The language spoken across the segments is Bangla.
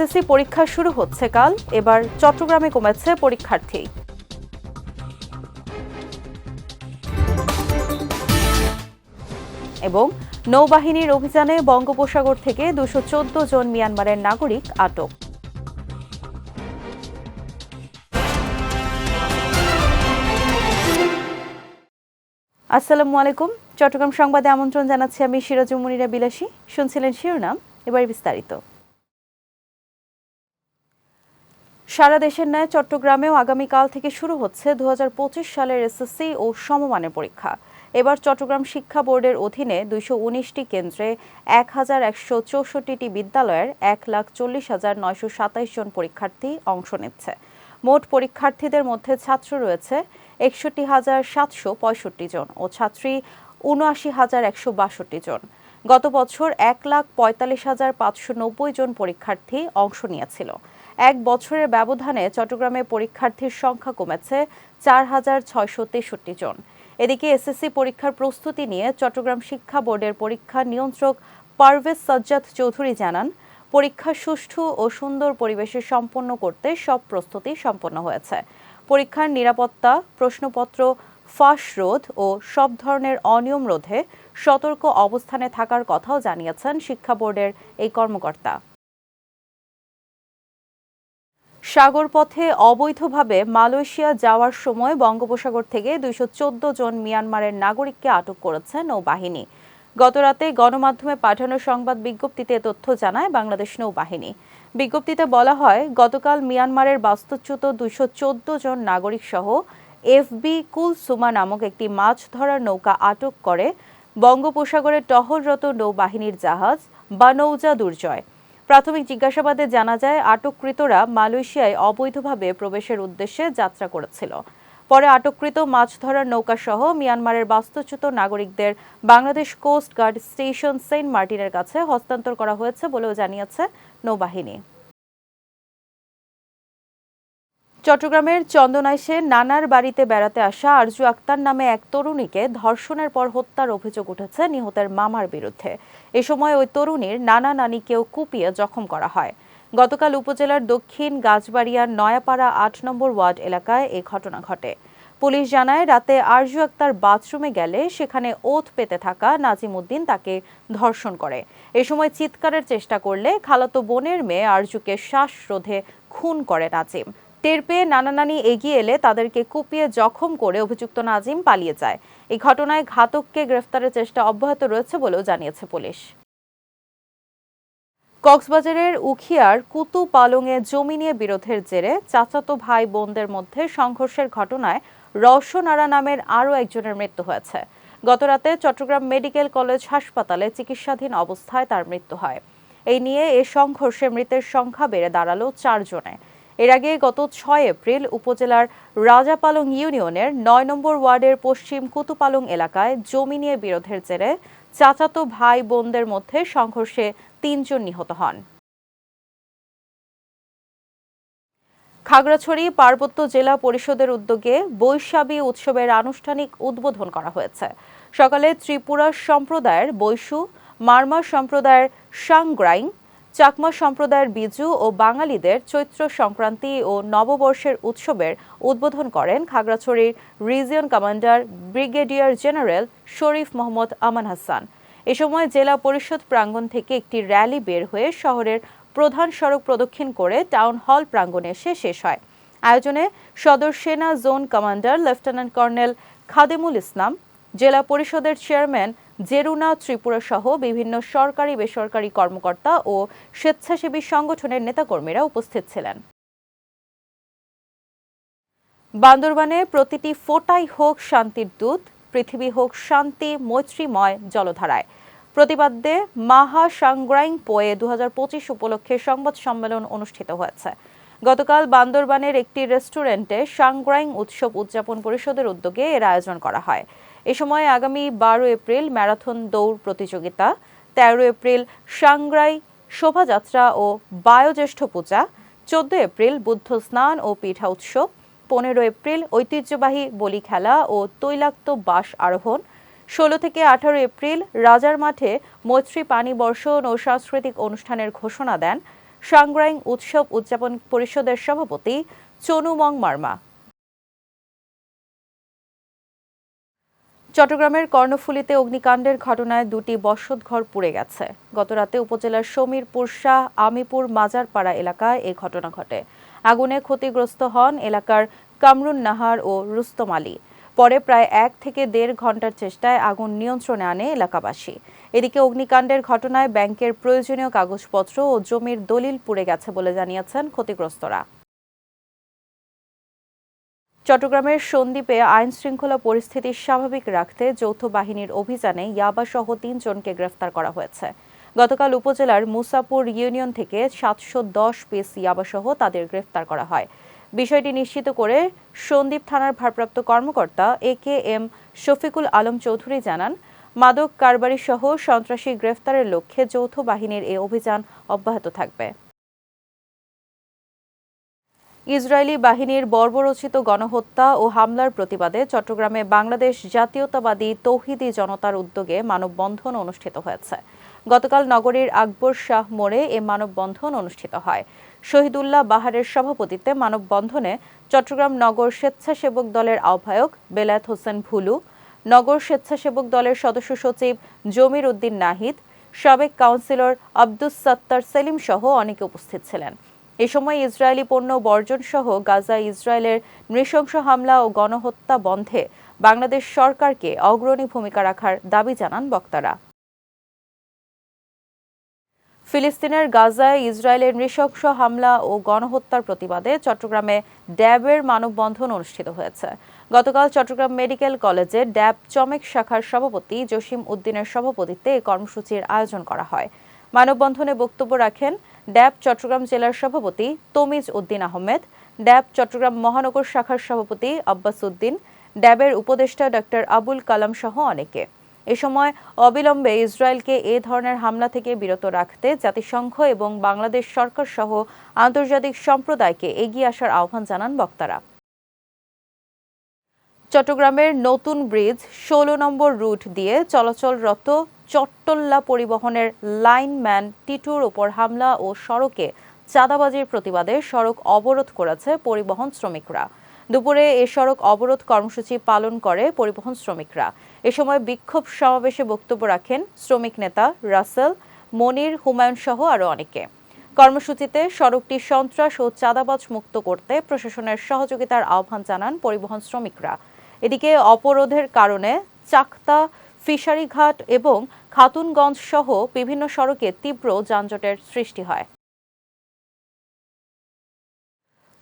এসএসসি পরীক্ষা শুরু হচ্ছে কাল। এবার চট্টগ্রামে কমেছে পরীক্ষার্থী। এবং নৌবাহিনীর অভিযানে বঙ্গোপসাগর থেকে দুশো জন মিয়ানমারের নাগরিক আটক। আসসালামু আলাইকুম। চট্টগ্রাম সংবাদে আমন্ত্রণ জানাচ্ছি আমি সিরাজুল মুনিরা বিলাসী। শুনছিলেন শিরোনাম, এবার বিস্তারিত। সারা দেশের ন্যায় চট্টগ্রামেও আগামীকাল থেকে শুরু হচ্ছে দু হাজার পঁচিশ সালের এসএসসি ও সমমানের পরীক্ষা। এবার চট্টগ্রাম শিক্ষা বোর্ডের অধীনে দুইশো কেন্দ্রে এক হাজার একশো চৌষট্টিটি বিদ্যালয়ের এক লাখ চল্লিশ হাজার নয়শো সাতাইশ জন পরীক্ষার্থী অংশ নিচ্ছে। মোট পরীক্ষার্থীদের মধ্যে ছাত্র রয়েছে একষট্টি হাজার সাতশো পঁয়ষট্টি জন ও ছাত্রী উনআশি হাজার একশো বাষট্টি জন। গত বছর এক লাখ পঁয়তাল্লিশ হাজার পাঁচশো নব্বই জন পরীক্ষার্থী অংশ নিয়েছিল। এক বছরের ব্যবধানে চট্টগ্রামে পরীক্ষার্থীর সংখ্যা কমেছে চার হাজার ছয়শো তেষট্টি জন। এদিকে এসএসসি পরীক্ষার প্রস্তুতি নিয়ে চট্টগ্রাম শিক্ষা বোর্ডের পরীক্ষা নিয়ন্ত্রক পারভেজ সাজ্জাদ চৌধুরী জানান, পরীক্ষা সুষ্ঠু ও সুন্দর পরিবেশে সম্পন্ন করতে সব প্রস্তুতি সম্পন্ন হয়েছে। পরীক্ষার নিরাপত্তা, প্রশ্নপত্র, ফাঁস রোধ ও সব ধরনের অনিয়ম রোধে সতর্ক অবস্থানে থাকার কথাও জানিয়েছেন শিক্ষা বোর্ডের এই কর্মকর্তা। সাগরপথে অবৈধভাবে মালয়েশিয়া যাওয়ার সময় বঙ্গোপসাগর থেকে দুইশো চোদ্দ জন মিয়ানমারের নাগরিককে আটক করেছে নৌবাহিনী। গতরাতে গণমাধ্যমে পাঠানো সংবাদ বিজ্ঞপ্তিতে তথ্য জানায় বাংলাদেশ নৌবাহিনী। বিজ্ঞপ্তিতে বলা হয়, গতকাল মিয়ানমারের বাস্তুচ্যুত দুইশো চোদ্দ জন নাগরিক সহ এফবি কুলসুমা নামক একটি মাছ ধরার নৌকা আটক করে বঙ্গোপসাগরে টহলরত নৌবাহিনীর জাহাজ বা নৌজা দুর্জয়। প্রাথমিক জিজ্ঞাসাবাদে জানা যায়, আটককৃতরা মালয়েশিয়ায় অবৈধভাবে প্রবেশের উদ্দেশ্যে যাত্রা করেছিল। পরে আটককৃত মাছ ধরার নৌকা সহ মিয়ানমারের বাস্তুচ্যুত নাগরিকদের Bangladesh coast guard station saint মার্টিনের কাছে হস্তান্তর করা হয়েছে বলেও জানিয়েছে নৌবাহিনী। চট্টগ্রামের চন্দনাইশে নানার বাড়িতে বেড়াতে আসা আরজু আক্তার নামে এক তরুণীকে ধর্ষণের পর হত্যার অভিযোগ উঠেছে নিহতের মামার বিরুদ্ধে। এ সময় ওই তরুণীর নানা নানিকেও কুপিয়ে জখম করা হয়। গতকাল উপজেলার দক্ষিণ গাছবাড়িয়ার নয়াপাড়া আট নম্বর ওয়ার্ড এলাকায় এ ঘটনা ঘটে। পুলিশ জানায়, রাতে আরজু আক্তার বাথরুমে গেলে সেখানে ওত পেতে থাকা নাজিম উদ্দিন তাকে ধর্ষণ করে। এ সময় চিৎকারের চেষ্টা করলে খালাতো বোনের মেয়ে আরজুকে শ্বাসরোধে খুন করে নাজিম। টের পেয়ে নানা নানি এগিয়ে এলে তাদেরকে কুপিয়ে জখম করে অভিযুক্ত নাজিম পালিয়ে যায়। এই ঘটনায় ঘাতককে গ্রেফতারের চেষ্টা অব্যাহত রয়েছে বলেও জানিয়েছে পুলিশ। কক্সবাজারের উখিয়ার কুতু পালংয়ে জমি নিয়ে বিরোধের জেরে চাচাতো ভাই বোনদের মধ্যে সংঘর্ষের ঘটনায় রওশনারা নামের আরও একজনের মৃত্যু হয়েছে। গতরাতে চট্টগ্রাম মেডিকেল কলেজ হাসপাতালে চিকিৎসাধীন অবস্থায় তার মৃত্যু হয়। এই নিয়ে এ সংঘর্ষে মৃতের সংখ্যা বেড়ে দাঁড়াল চারজনে। এর আগে গত ছয় এপ্রিল উপজেলার রাজাপালং ইউনিয়নের নয় নম্বর ওয়ার্ডের পশ্চিম কুতুপালং এলাকায় জমি নিয়ে বিরোধের জেরে চাচাতো ভাই বোনদের মধ্যে সংঘর্ষে তিনজন নিহত হন। খাগড়াছড়ি পার্বত্য জেলা পরিষদের উদ্যোগে বৈশাবী উৎসবের আনুষ্ঠানিক উদ্বোধন করা হয়েছে। সকালে ত্রিপুরা সম্প্রদায়ের বৈশু, মারমা সম্প্রদায়ের সাংগ্রাইং চাকমা সম্প্রদায়ের বিজু ও বাঙালিদের চৈত্র সংক্রান্তি ও নববর্ষের উৎসবের উদ্বোধন করেন খাগড়াছড়ির region commander brigadier general Sharif Mohammad Aman Hasan. এ সময় জেলা পরিষদ প্রাঙ্গণ থেকে একটি র্যালি বের হয়ে শহরের প্রধান সড়ক প্রদক্ষিণ করে টাউন হল প্রাঙ্গণে এসে শেষ হয়। আয়োজনে সদর সেনা zone commander lieutenant colonel Khademul Islam, জেলা পরিষদের চেয়ারম্যান জেরুনা, ত্রিপুরা সহ বিভিন্ন সরকারি, বেসরকারি কর্মকর্তা ও স্বেচ্ছাসেবী সংগঠনের নেতাকর্মীরা উপস্থিত ছিলেন। বান্দরবানে প্রতিটি ফোটাই হোক শান্তির দূত, পৃথিবী হোক শান্তি, মৈত্রীময় জলধারায়। প্রতিবাদ্যে মাহা সাংগ্রাইং পোয়ে দু হাজার পঁচিশ উপলক্ষে সংবাদ সম্মেলন অনুষ্ঠিত হয়েছে। গতকাল বান্দরবানের একটি রেস্টুরেন্টে সাংগ্রাইং উৎসব উদযাপন পরিষদের উদ্যোগে এর আয়োজন করা হয়। এ সময় আগামী বারো এপ্রিল ম্যারাথন দৌড় প্রতিযোগিতা, তেরো এপ্রিল সাংগ্রাই শোভাযাত্রা ও বায়োজ্যেষ্ঠ পূজা, চোদ্দ এপ্রিল বুদ্ধ স্নান ও পিঠা উৎসব, পনেরো এপ্রিল ঐতিহ্যবাহী বলি খেলা ও তৈলাক্ত বাস আরোহণ, ষোলো থেকে আঠারো এপ্রিল রাজার মাঠে মৈত্রী পানি বর্ষণ ও সাংস্কৃতিক অনুষ্ঠানের ঘোষণা দেন সাংগ্রাইং উৎসব উদযাপন পরিষদের সভাপতি চনুমং মার্মা চট্টগ্রামের কর্ণফুলীতে অগ্নিকাণ্ডের ঘটনায় দুটি বসতঘর পুড়ে গেছে। গতরাতে উপজেলার সমীরপুর শাহ আমিপুর মাজারপাড়া এলাকায় এ ঘটনা ঘটে। আগুনে ক্ষতিগ্রস্ত হন এলাকার কামরুন নাহার ও রুস্তম আলী। পরে প্রায় এক থেকে দেড় ঘণ্টার চেষ্টায় আগুন নিয়ন্ত্রণে আনে এলাকাবাসী। এদিকে অগ্নিকাণ্ডের ঘটনায় ব্যাংকের প্রয়োজনীয় কাগজপত্র ও জমির দলিল পুড়ে গেছে বলে জানিয়েছেন ক্ষতিগ্রস্তরা। চট্টগ্রামের সন্দ্বীপে আইন শৃঙ্খলা পরিস্থিতি স্বাভাবিক রাখতে যৌথ বাহিনীর অভিযানে ইয়াবাসহ তিনজনকে গ্রেফতার করা হয়েছে। গতকাল উপজেলার মুসাপুর ইউনিয়ন থেকে সাতশো দশ পিস ইয়াবাসহ তাদের গ্রেফতার করা হয়। বিষয়টি নিশ্চিত করে সন্দ্বীপ থানার ভারপ্রাপ্ত কর্মকর্তা A K M Shafiqul Alam Chowdhury জানান, মাদক কারবারি সহ সন্ত্রাসী গ্রেফতারের লক্ষ্যে যৌথ বাহিনীর এ অভিযান অব্যাহত থাকবে। ইসরায়েলি বাহিনীর বর্বরচিত গণহত্যা ও হামলার প্রতিবাদে চট্টগ্রামে বাংলাদেশ জাতীয়তাবাদী তৌহিদি জনতার উদ্যোগে মানববন্ধন অনুষ্ঠিত হয়েছে। গতকাল নগরীর আকবর শাহ মোড়ে এ মানববন্ধন অনুষ্ঠিত হয়। শহীদুল্লাহ বাহারের সভাপতিত্বে মানববন্ধনে চট্টগ্রাম নগর স্বেচ্ছাসেবক দলের আহ্বায়ক বেলায়েত হোসেন ভুলু, নগর স্বেচ্ছাসেবক দলের সদস্য সচিব জমির উদ্দিন নাহিদ, সাবেক কাউন্সিলর আব্দুস সত্তার সেলিম সহ অনেকে উপস্থিত ছিলেন। এ সময় ইসরায়েলি পণ্য বর্জন সহ গাজা, ইসরায়েলের নৃশংস হামলা ও গণহত্যা বন্ধে বাংলাদেশ সরকারকে অগ্রণী ভূমিকা রাখার দাবি জানান বক্তারা। ফিলিস্তিনের গাজায় ইসরায়েলের নৃশংস হামলা ও গণহত্যার প্রতিবাদে চট্টগ্রামে ড্যাবের মানববন্ধন অনুষ্ঠিত হয়েছে। গতকাল চট্টগ্রাম মেডিকেল কলেজে ড্যাব চমেক শাখার সভাপতি জসিম উদ্দিনের সভাপতিত্বে এই কর্মসূচির আয়োজন করা হয়। মানববন্ধনে বক্তব্য রাখেন ড্যাব চট্টগ্রাম জেলার সভাপতি তমিজ উদ্দিন আহমেদ, ড্যাব চট্টগ্রাম মহানগর শাখার সভাপতি আব্বাস উদ্দিন, ড্যাবের উপদেষ্টা ডক্টর আবুল কালাম সহ অনেকে। এ সময় অবিলম্বে ইসরায়েলকে এ ধরনের হামলা থেকে বিরত রাখতে জাতিসংঘ এবং বাংলাদেশ সরকার সহ আন্তর্জাতিক সম্প্রদায়কে এগিয়ে আসার আহ্বান জানান বক্তারা। চট্টগ্রামের নতুন ব্রিজ ষোলো নম্বর রুট দিয়ে চলাচলরত চট্টল্লা পরিবহনের লাইনম্যান টিটুর ওপর হামলা ও সড়কে চাঁদাবাজির প্রতিবাদে সড়ক অবরোধ করেছে পরিবহন শ্রমিকরা। দুপুরে এ সড়ক অবরোধ কর্মসূচি পালন করে পরিবহন শ্রমিকরা। এ সময় বিক্ষোভ সমাবেশে বক্তব্য রাখেন শ্রমিক নেতা রাসেল, মনির, হুমায়ুন সহ আরও অনেকে। কর্মসূচিতে সড়কটি সন্ত্রাস ও চাঁদাবাজ মুক্ত করতে প্রশাসনের সহযোগিতার আহ্বান জানান পরিবহন শ্রমিকরা। এদিকে অবরোধের কারণে চাকতা ফিশারিঘাট এবং খাতুনগঞ্জ সহ বিভিন্ন সড়কে তীব্র যানজটের সৃষ্টি হয়।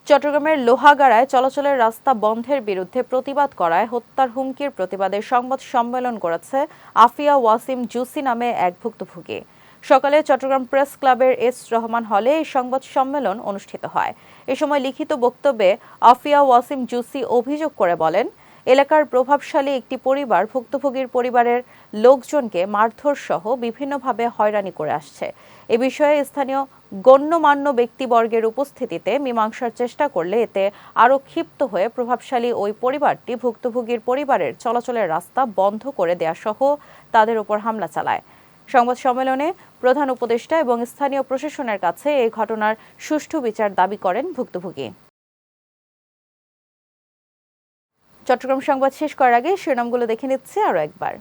চট্টগ্রামের লোহাগাড়ায় চলাচলের রাস্তা বন্ধের বিরুদ্ধে প্রতিবাদ করায় হত্যার হুমকির প্রতিবাদে সংবাদ সম্মেলন করেছে আফিয়া ওয়াসিম জুসি নামে এক ভুক্তভোগী। সকালে চট্টগ্রাম প্রেস ক্লাবের এস রহমান হলে এই সংবাদ সম্মেলন অনুষ্ঠিত হয়। এ সময় লিখিত বক্তব্যে আফিয়া ওয়াসিম জুসি অভিযোগ করে বলেন এলাকার প্রভাবশালী একটি পরিবার ভুক্তভোগীর পরিবারের লোকজনকে মারধর সহ বিভিন্নভাবে হয়রানি করে আসছে। এ বিষয়ে স্থানীয় গণ্যমান্য ব্যক্তিবর্গের উপস্থিতিতে মীমাংসার চেষ্টা করলে এতে আরও ক্ষিপ্ত হয়ে প্রভাবশালী ওই পরিবারটি ভুক্তভোগীর পরিবারের চলাচলের রাস্তা বন্ধ করে দেয়া সহ তাদের উপর হামলা চালায়। সংবাদ সম্মেলনে প্রধান উপদেষ্টা এবং স্থানীয় প্রশাসনের কাছে এই ঘটনার সুষ্ঠু বিচার দাবি করেন ভুক্তভোগী। চট্টগ্রাম সংবাদ শেষ করার আগে শিরোনামগুলো দেখে নিচ্ছে আরও একবার।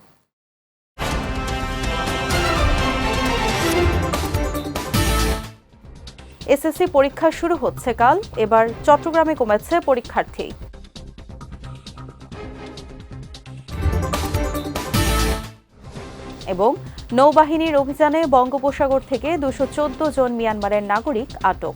এসএসসি পরীক্ষা শুরু হচ্ছে কাল, এবার চট্টগ্রামে কমেছে পরীক্ষার্থী। এবং নৌবাহিনীর অভিযানে বঙ্গোপসাগর থেকে দুশো জন মিয়ানমারের নাগরিক আটক।